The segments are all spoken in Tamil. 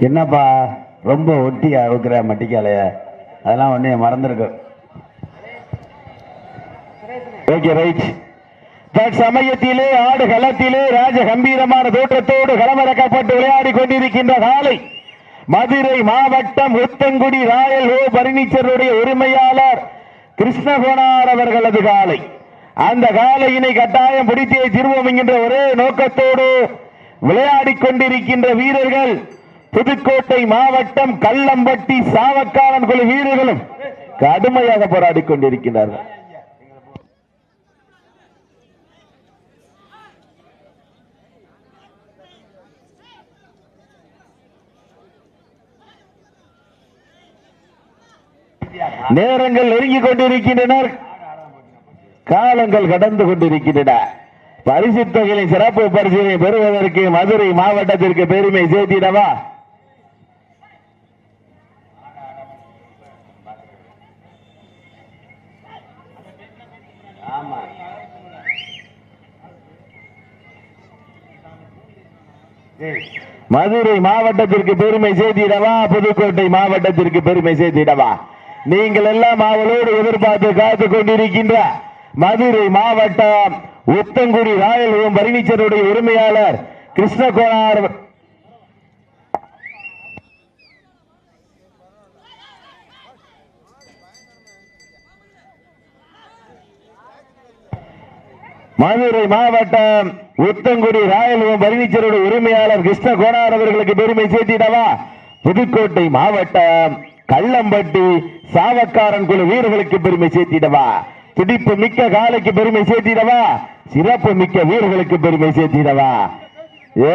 என்னப்பா ரொம்ப ஒட்டி அழுக்கிற மட்டிக்காலைய? அதெல்லாம் ஒன்னே மறந்துருக்கு. ஓகே ரைட் தற்சமயத்திலே ஆடு களத்திலே ராஜ கம்பீரமான தோற்றத்தோடு களமிறக்கப்பட்டு விளையாடி கொண்டிருக்கின்ற காலை. மதுரை மாவட்டம் உத்தங்குடி ராயல் ஓ. பர்னிச்சருடைய உரிமையாளர் கிருஷ்ணகுணார் அவர்களது காலை. அந்த காலையினை கட்டாயம் பிடித்தே திருவோம் என்கின்ற ஒரே நோக்கத்தோடு விளையாடி கொண்டிருக்கின்ற வீரர்கள் புதுக்கோட்டை மாவட்டம் கல்லம்பட்டி சாவக்காரன் குழு வீரர்களும் கடுமையாக போராடி கொண்டிருக்கிறார்கள் நேரங்கள் நெருங்கிக் கொண்டிருக்கின்றனர். காலங்கள் கடந்து கொண்டிருக்கின்றன. பரிசு தொகையின் சிறப்பு பரிசீலனை பெறுவதற்கு மதுரை மாவட்டத்திற்கு பெருமை சேர்த்திடவா? மதுரை மாவட்டத்திற்கு பெருமை சேர்த்திடவா? புதுக்கோட்டை மாவட்டத்திற்கு பெருமை சேர்த்திடவா? நீங்கள் எல்லாம் அவளோடு எதிர்பார்த்து காத்துக் கொண்டிருக்கின்ற மதுரை மாவட்டம் உத்தங்குடி ராயல் ஓம் பர்னிச்சருடைய உரிமையாளர் கிருஷ்ணகுமார். மதுரை மாவட்டம் உத்தங்குடி ராயல் ஓம் பர்னிச்சருடைய உரிமையாளர் கிருஷ்ண கோனார் அவர்களுக்கு பெருமை சேர்த்திடவா? புதுக்கோட்டை மாவட்டம் கள்ளம்பட்டி சாவக்காரன் குழு வீரர்களுக்கு பெருமை சேர்த்திடவா? துடிப்பு மிக்க காலைக்கு பெருமை சேர்த்திடவா? சிறப்பு மிக்க வீரர்களுக்கு பெருமை சேர்த்திடவா?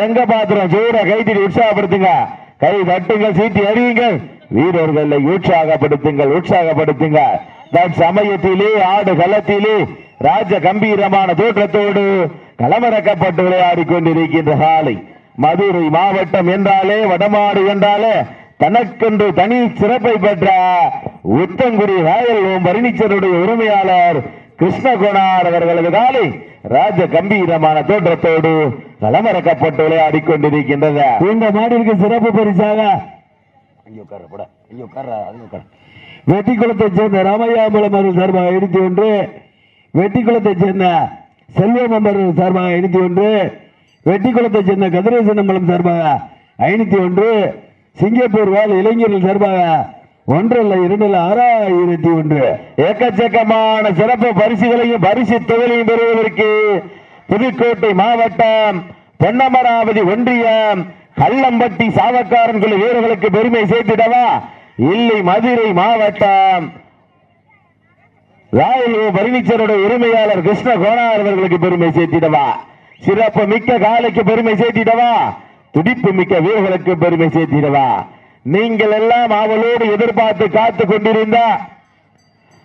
எங்க பாத்திரம் சூட கைத்தடி உற்சாகப்படுத்துங்க. கை தட்டுங்கள் சீட்டி அறியுங்கள் வீரர்களை உற்சாகப்படுத்துங்கள் உற்சாகப்படுத்துங்க. சமயத்திலே ஆடு களத்திலே ராஜ கம்பீரமான தோற்றத்தோடு களமிறக்கப்பட்டு விளையாடி கொண்டிருக்கின்ற காலை மதுரை மாவட்டம் என்றாலே வடமாடு என்றாலே தனக்கென்று தனி சிறப்பை பெற்ற உத்தங்குடி ராயல் ஓம் பர்னிச்சருடைய உரிமையாளர் கிருஷ்ணகுணார் அவர்களது காலை. ராஜ கம்பீரமான தோற்றத்தோடு களமிறக்கப்பட்டு விளையாடி கொண்டிருக்கின்றது. இந்த மாடிற்கு சிறப்பு பரிசாக ஐயோ போட. ஐயோ உட்கார அது உட்கார. வெட்டிக்குளத்தைச் சேர்ந்த ராமையாம்பலம் அவர்கள் சார்பாக எழுதி ஒன்று வெட்டிக்குளத்தைச் சேர்ந்த செல்வம் அவர்கள் சார்பாக ஐநூத்தி ஒன்று வெட்டிக்குளத்தைச் சேர்ந்த கதிரேசன் அம்பலம் சார்பாக ஐநூத்தி ஒன்று சிங்கப்பூர் வாழ் இளைஞர்கள் சார்பாக ஒன்றல்ல இரண்டல்ல ஆறாயிரத்தி ஒன்று. ஏக்கச்சக்கமான சிறப்பு பரிசுகளையும் பரிசு தொகையையும் பெறுவதற்கு புதுக்கோட்டை மாவட்டம் பொன்னமராவதி ஒன்றியம் கள்ளம்பட்டி சாவக்காரன் குழு வீரர்களுக்கு பெருமை சேர்த்திடவா? இல்லை மதுரை மாவட்டம். ராயல் ஓ உரிமையாளர் கிருஷ்ண கோனார் அவர்களுக்கு பெருமை சேர்த்திடவா? சிறப்பு மிக்க காலைக்கு பெருமை சேர்த்திடவா? துடிப்பு மிக்க வீரர்களுக்கு பெருமை சேர்த்திடவா? நீங்கள் எல்லாம் அவளோடு எதிர்பார்த்து காத்து கொண்டிருந்த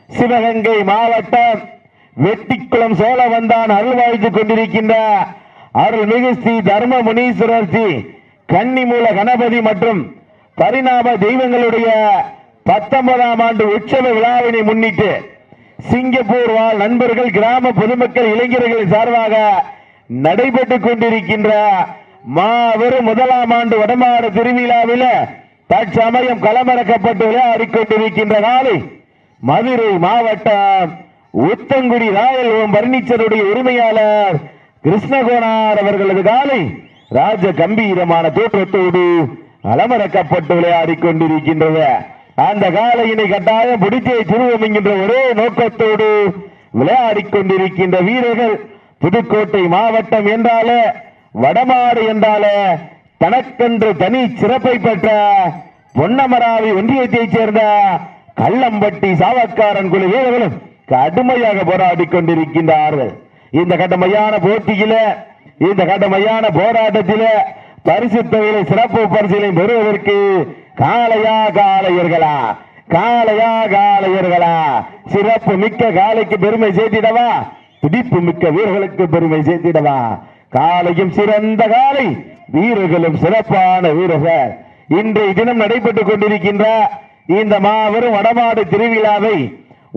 சிவகங்கை மாவட்டம் வெட்டிக்குளம் சோழவந்தான் அருள்வாழ்த்து கொண்டிருக்கின்ற அருள்மிகு ஸ்ரீ தர்ம முனீஸ்வரர் ஸ்ரீ கன்னிமூல கணபதி மற்றும் பரிணாம தெய்வங்களுடைய பத்தொன்பதாம் ஆண்டு உற்சவ விழாவினை முன்னிட்டு சிங்கப்பூர் வாழ் நண்பர்கள் கிராம பொதுமக்கள் இளைஞர்கள் சார்பாக நடைபெற்றுக் கொண்டிருக்கின்ற மாபெரும் முதலாம் ஆண்டு வடமாறு திருவிழாவில் தற்சமயம் களமிறக்கப்பட்டு விளையாடிக்கொண்டிருக்கின்ற நாளை மதுரை மாவட்டம் உத்தங்குடி ராயல் பர்னிச்சருடைய உரிமையாளர் கிருஷ்ணகோனார் அவர்களது காலை ராஜ கம்பீரமான தோற்றத்தோடு களமிறக்கப்பட்டு விளையாடி கொண்டிருக்கின்றது அந்த காலையினை கட்டாயம் பிடித்தே திருவோம் என்கின்ற ஒரே நோக்கத்தோடு விளையாடி கொண்டிருக்கின்ற வீரர்கள் புதுக்கோட்டை மாவட்டம் என்றாலே வடமாடு என்றாலே தனக்கென்று தனி சிறப்பை பெற்ற பொன்னமராவி ஒன்றியத்தைச் சேர்ந்த கள்ளம்பட்டி சாவக்காரன் குழு வீரர்களும் கடுமையாக போராடி கொண்டிருக்கின்றார்கள். இந்த கடுமையான போட்டியில இந்த கடுமையான போராட்டத்தில பரிசு தொகையில சிறப்பு பரிசுகளை பெறுவதற்கு காளையா காளையர்களா? காளையா காளையர்களா? சிறப்பு மிக்க காளைக்கு பெருமை சேர்த்திடவா? துடிப்பு மிக்க வீரர்களுக்கு பெருமை சேர்த்திடவா? காலையும் சிறந்த காலை வீரர்களும் சிறப்பான வீரர்கள். இன்றைய தினம் நடைபெற்றுக் கொண்டிருக்கின்ற இந்த மாபெரும் வடமாடு திருவிழாவை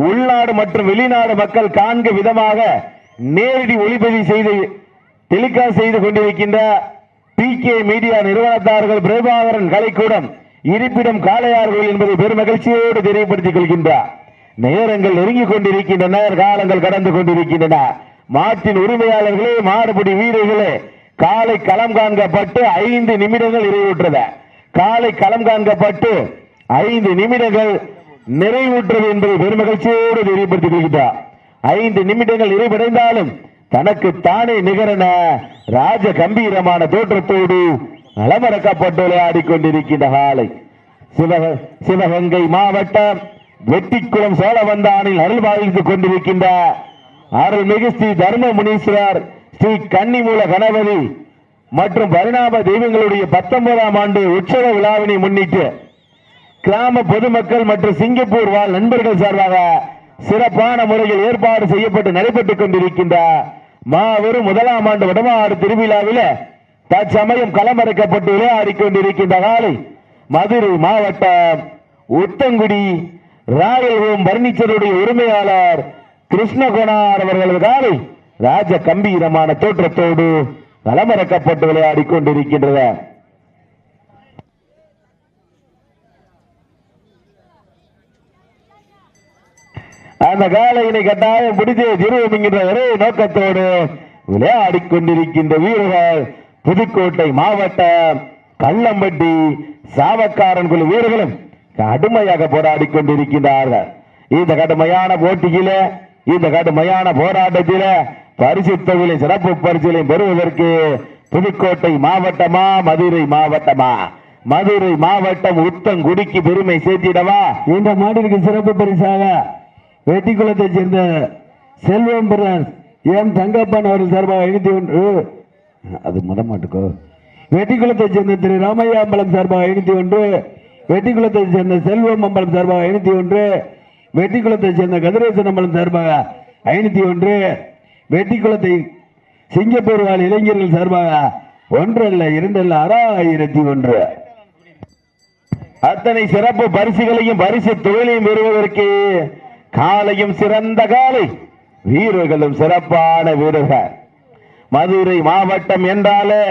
உள்நாடு மற்றும் வெளிநாடு மக்கள் காண்க விதமாக நேரடி ஒளிப்பதிவு செய்து டெலிகாஸ்ட் செய்து கொண்டிருக்கின்ற பி கே மீடியா நிறுவனத்தார்கள் பிரபாகரன் கலைக்கூடம் இருப்பிடம் காளையார்கள் என்பதை பெரும் மகிழ்ச்சியோடு தெரியப்படுத்திக் கொள்கின்றார். நேரங்கள் நெருங்கிக் கொண்டிருக்கின்றன காலங்கள் கடந்து கொண்டிருக்கின்றன. மாட்டின் உரிமையாளர்களே மாடுபிடி வீரர்களே காலை களம் காண்கப்பட்டு ஐந்து நிமிடங்கள் நிறைவுற்றது. காலை களம் காண்கப்பட்டு ஐந்து நிமிடங்கள் நிறைவுற்றது என்பதை பெருமகிழ்ச்சியோடு தெரியப்படுத்திக் கொள்கிறார் ஐந்து நிமிடங்கள் நிறைவடைந்தாலும் தனக்கு தானே நிகரென ராஜ கம்பீரமான தோற்றத்தோடு நலமறக்கப்பட்டு விளையாடிக் கொண்டிருக்கின்ற காலை. சிவக சிவகங்கை மாவட்டம் வெட்டிக்குளம் சோழவந்தானில் அருள் வாழ்ந்து கொண்டிருக்கின்ற அருள்மிகு ஸ்ரீ தர்ம முனீஸ்வரர் ஸ்ரீ கன்னிமூல கணபதி மற்றும் பரிணாம தெய்வங்களுடைய பத்தொன்பதாம் ஆண்டு உற்சவ விழாவினை முன்னிட்டு கிராம பொதுமக்கள் மற்றும் சிங்கப்பூர் வாழ் நண்பர்கள் சார்பாக சிறப்பான முறையில் ஏற்பாடு செய்யப்பட்டு நடைபெற்றுக் கொண்டிருக்கின்ற மாபெரும் முதலாம் ஆண்டு வடமாறு திருவிழாவில் தற்சமயம் களமிறக்கப்பட்டு விளையாடிக் கொண்டிருக்கின்ற காலை மதுரை மாவட்டம் உத்தங்குடி ராயல் ஹோம் பர்னிச்சருடைய உரிமையாளர் கிருஷ்ணகுணார் அவர்களது காலை ராஜ கம்பீரமான தோற்றத்தோடு வளமறக்கப்பட்டு விளையாடி கொண்டிருக்கின்றது அந்த காலையினை கட்டாயம் பிடித்து திருவம் என்கின்ற ஒரே நோக்கத்தோடு விளையாடி கொண்டிருக்கின்ற வீரர்கள் புதுக்கோட்டை மாவட்டம் கள்ளம்பட்டி சாவக்காரன் குழு வீரர்களும் கடுமையாக போராடி கொண்டிருக்கின்றார்கள். இந்த கடுமையான போட்டியில இந்த கடுமையான போராட்டத்தில பரிசு தொகையில சிறப்பு பரிசுகளை பெறுவதற்கு புதுக்கோட்டை மாவட்டமா மதுரை மாவட்டமா? மதுரை மாவட்டம் உத்தங்குடிக்கு பெருமை சேர்த்திடவா? இந்த மாடிற்கு சிறப்பு பரிசாக வெட்டிக்குளத்தை சேர்ந்த செல்வம் பிரதர்ஸ் எம் தங்கப்பன் அவர்கள் சார்பாக எழுதி ஒன்று. அது முத மாட்டுக்கோ. வெட்டிக்குளத்தை சேர்ந்த திரு ராமையா அம்பலம் சார்பாக எழுதி ஒன்று. வெட்டிக்குளத்தை சேர்ந்த செல்வம் அம்பலம் சார்பாக எழுதி ஒன்று. வெட்டிக்குளத்தை சேர்ந்த கதிரேசன் அம்பலம் சார்பாக ஐநூத்தி ஒன்று. வெட்டிக்குளத்தை சிங்கப்பூர் வாழ் இளைஞர்கள் சார்பாக ஒன்றல்ல இரண்டல்ல ஆறாயிரத்தி ஒன்று. அத்தனை சிறப்பு பரிசுகளையும் பரிசு தொழிலையும் பெறுவதற்கு காலையும் சிறந்த காலை வீரர்களும் சிறப்பான வீரர்கள். மதுரை மாவட்டம் என்றாலே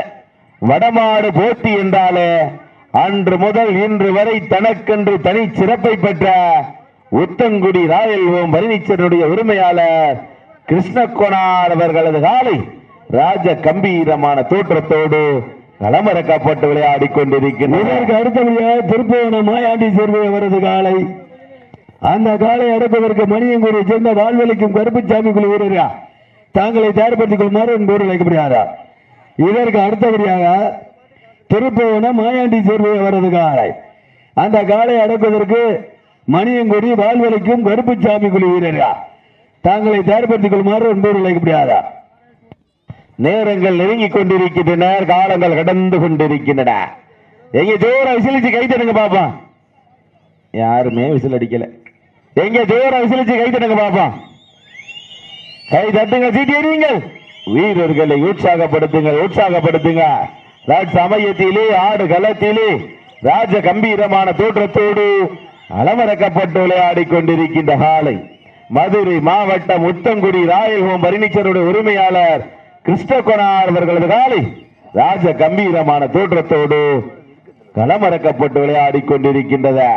வடமாடு போட்டி என்றாலே அன்று முதல் இன்று வரை தனக்கென்று தனி சிறப்பை பெற்ற உத்தங்குடி ராயல் ஓம் பரணிச்சருடைய உரிமையாளர் கிருஷ்ணகுணார் அவர்களது காலை ராஜ கம்பீரமான தோற்றத்தோடு களமிறக்கப்பட்டு விளையாடி கொண்டிருக்கிறார் இதற்கு அடுத்தபடியாக திருப்புவனம் மாயாண்டி சேர்வை அவரது காலை. அந்த காலை அடக்குவதற்கு மணியங்குடியை சேர்ந்த வாழ்வழிக்கும் கருப்புச்சாமி குழு வீரரா? தாங்களை தயார்படுத்திக் கொள்ளுமாறு என்போடு வைக்கப்படுகிறாரா இதற்கு அடுத்தபடியாக திருப்பவன மாயாண்டி சேர்வை அவரது காலை. அந்த காலை அடைப்பதற்கு மணியங்குடி வாழ்வெளிக்கும் கருப்புச்சாமி குழு வீரரா? தாங்களை தயார்படுத்திக் கொள்ளுமாறு என்போடு அழைக்கப்படுகிறாரா நேரங்கள் நெருங்கிக் கொண்டிருக்கின்றன காலங்கள் கடந்து கொண்டிருக்கின்றன. எங்க தூர விசிலிச்சு கை தட்டுங்க யாருமே விசில் அடிக்கல. எங்க தூர விசிலிச்சு கை தட்டுங்க கை தட்டுங்க சீட்டி வீரர்களை உற்சாகப்படுத்துங்க. உற்சாகப்படுத்துங்க சமயத்திலே ஆடு களத்திலே ராஜ கம்பீரமான தோற்றத்தோடு அலமரக்கப்பட்டு விளையாடிக் கொண்டிருக்கின்ற காலை மதுரை மாவட்டம் உத்தங்குடி ராயல்ஹோம் ஹோம் உரிமையாளர் கிருஷ்ணகுணார் அவர்களது காலை ராஜ கம்பீரமான தோற்றத்தோடு களமறக்கப்பட்டு விளையாடி கொண்டிருக்கின்றது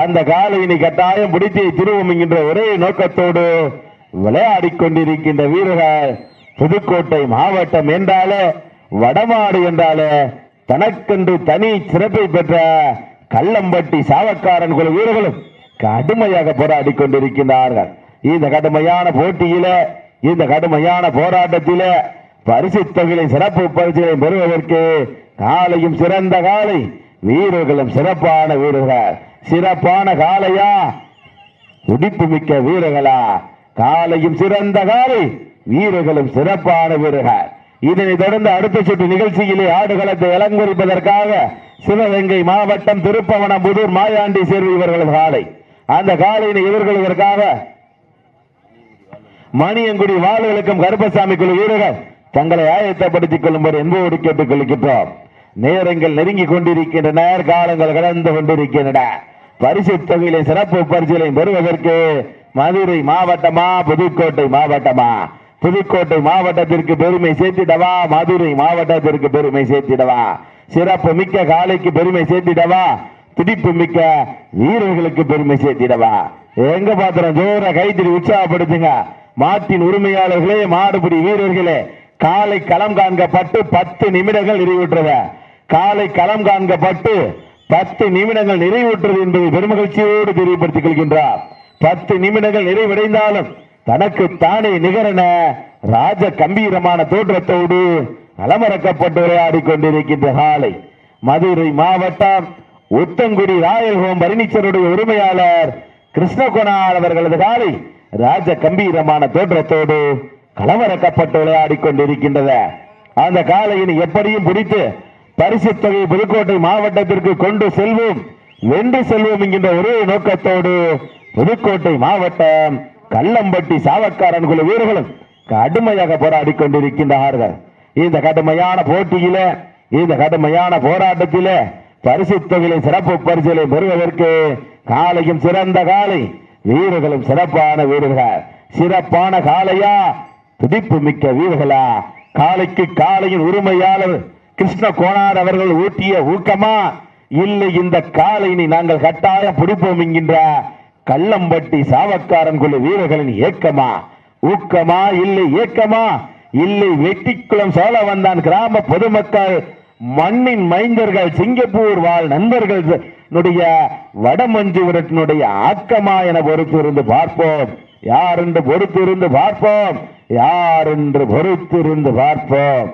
அந்த காலையினை கட்டாயம் பிடித்து திருவும் என்கின்ற ஒரே நோக்கத்தோடு விளையாடி கொண்டிருக்கின்ற வீரர்கள் புதுக்கோட்டை மாவட்டம் என்றாலே வடமாடு என்றாலே தனக்கென்று தனி சிறப்பை பெற்ற கள்ளம்பட்டி சாவக்காரன் குழு வீரர்களும் கடுமையாக போராடி கொண்டிருக்கின்றார்கள். இந்த கடுமையான போட்டியில இந்த கடுமையான போராட்டத்தில பரிசு தொகையை சிறப்பு பரிசுகளை பெறுவதற்கு காலையும் சிறந்த காலை வீரர்களும் சிறப்பான வீரர்கள். சிறப்பான காலையா? துடிப்பு மிக்க வீரர்களா? காலையும் சிறந்த காலை வீரர்களும் சிறப்பான வீரர்கள். இதனை தொடர்ந்து அடுத்த சுற்று நிகழ்ச்சியிலே ஆடுகளத்தை இளங்குறிப்பதற்காக சிவகங்கை மாவட்டம் திருப்பவனம் புதூர் மாயாண்டி சேர்வு இவர்களது காலை. அந்த காலையினை எதிர்கொள்வதற்காக மணியங்குடி வாளுகளுக்கும் கருப்பசாமி குழு வீரர்கள் தங்களை ஆயத்தப்படுத்திக் கொள்ளும்படி என்போடு கேட்டுக் கொள்கின்றோம் நேரங்கள் நெருங்கிக் கொண்டிருக்கின்றன காலங்கள் கடந்து கொண்டிருக்கின்றன. பரிசு தொகையிலே சிறப்பு பரிசுகளை பெறுவதற்கு மதுரை மாவட்டமா புதுக்கோட்டை மாவட்டமா? புதுக்கோட்டை மாவட்டத்திற்கு பெருமை சேர்த்திடவா? மதுரை மாவட்டத்திற்கு பெருமை சேர்த்திடவா? சிறப்பு மிக்க காலைக்கு பெருமை சேர்த்திடவா? துடிப்பு மிக்க வீரர்களுக்கு பெருமை சேர்த்திடவா? எங்க பாத்திரம் ஜோர கைத்தறி உற்சாகப்படுத்துங்க. மாட்டின் உரிமையாளர்களே மாடுபிடி வீரர்களே காலை களம் காண்கப்பட்டு பத்து நிமிடங்கள் நிறைவுற்றத. காலை களம் காண்கப்பட்டு பத்து நிமிடங்கள் நிறைவுற்றது என்பதை பெருமகிழ்ச்சியோடு தெரியப்படுத்திக் கொள்கின்றார். பத்து நிமிடங்கள் நிறைவடைந்தாலும் தனக்கு தானே நிகரென ராஜ கம்பீரமான தோற்றத்தோடு அலமரக்கப்பட்டு விளையாடி கொண்டிருக்கின்ற காலை. மதுரை மாவட்டம் உத்தங்குடி ராயல் ஹோம் உரிமையாளர் கிருஷ்ணகுணால் அவர்களது காலை ராஜ கம்பீரமான தோற்றத்தோடு கலவரக்கப்பட்டு விளையாடி கொண்டிருக்கின்றது அந்த காலையினை எப்படியும் பிடித்து பரிசு தொகை புதுக்கோட்டை மாவட்டத்திற்கு கொண்டு செல்வோம். வென்று செல்வோம் என்கின்ற ஒரே நோக்கத்தோடு புதுக்கோட்டை மாவட்டம் கல்லம்பட்டி சாவக்காரன் குழு வீரர்களும் கடுமையாக போராடி கொண்டிருக்கின்றார்கள் இந்த கடுமையான போட்டியில இந்த கடுமையான போராட்டத்திலே பரிசு தொகையில சிறப்பு பரிசுகளை பெறுவதற்கு காலையும் சிறந்த காலை வீரர்களும் சிறப்பான வீரர்கள் சிறப்பான காளையா? துடிப்பு மிக்க வீரர்களா காளைக்கு காளையின் உரிமையாளர் கிருஷ்ண கோனார் அவர்கள் ஊட்டிய ஊக்கமா? இல்லை இந்த காளையினை நாங்கள் கட்டாயம் பிடிப்போம் என்கின்ற கள்ளம்பட்டி சாவக்காரன் குழு வீரர்களின் ஏக்கமா? ஊக்கமா? இல்லை ஏக்கமா? இல்லை வெட்டிக்குளம் சோழ வந்தான் கிராம பொதுமக்கள் மண்ணின் மைந்தர்கள் சிங்கப்பூர் வாழ் நண்பர்கள் வடமஞ்சு விரட்டினுடைய ஆக்கமா என பொறுத்திருந்து பார்ப்போம். யார் என்று பொறுத்திருந்து பார்ப்போம்? யார் என்று பொறுத்திருந்து பார்ப்போம்?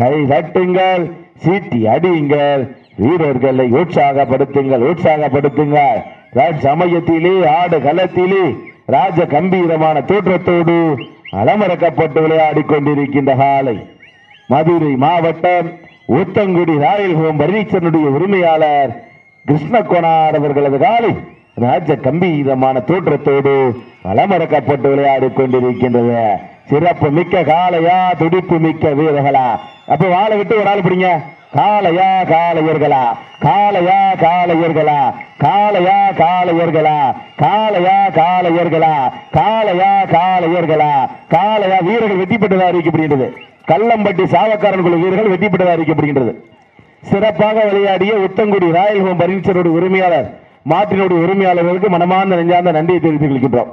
கை தட்டுங்கள் சீட்டி அடியுங்கள் வீரர்களை உற்சாகப்படுத்துங்கள் உற்சாகப்படுத்துங்கள். சமயத்திலே ஆடு களத்திலே ராஜ கம்பீரமான தோற்றத்தோடு அலமரக்கப்பட்டு விளையாடி கொண்டிருக்கின்ற காலை. மதுரை மாவட்டம் ஊத்தங்குடி ராயல் ஹோம் பர்னிச்சருடைய உரிமையாளர் கிருஷ்ணகோனார் அவர்களது காலை ராஜ கம்பீரமான தோற்றத்தோடு வளமறக்கப்பட்டு விளையாடி கொண்டிருக்கின்றது. சிறப்பு மிக்க காளையா துடிப்பு மிக்க வீரர்களா. அப்ப வாழை விட்டு ஒரு ஆள் பிடிங்க. காளையா காளையர்களா. காளையா காளையர்களா. காளையா காளையர்களா. காளையா காளையர்களா. காளையா காளையர்களா. காளையா வீரர்கள் வெற்றி பெற்றதா அப்படின்றது கள்ளம்பட்டி சாவக்காரன் குழு வீரர்கள் வெற்றி பெற்றதாக அறிவிக்கப்படுகின்றது. சிறப்பாக விளையாடிய உத்தங்குடி ராயல் ஹோம் பர்னிச்சருடைய உரிமையாளர் மாட்டினுடைய உரிமையாளர்களுக்கு மனமார்ந்த நெஞ்சார்ந்த நன்றியை தெரிவித்துக் கொள்கின்றோம்.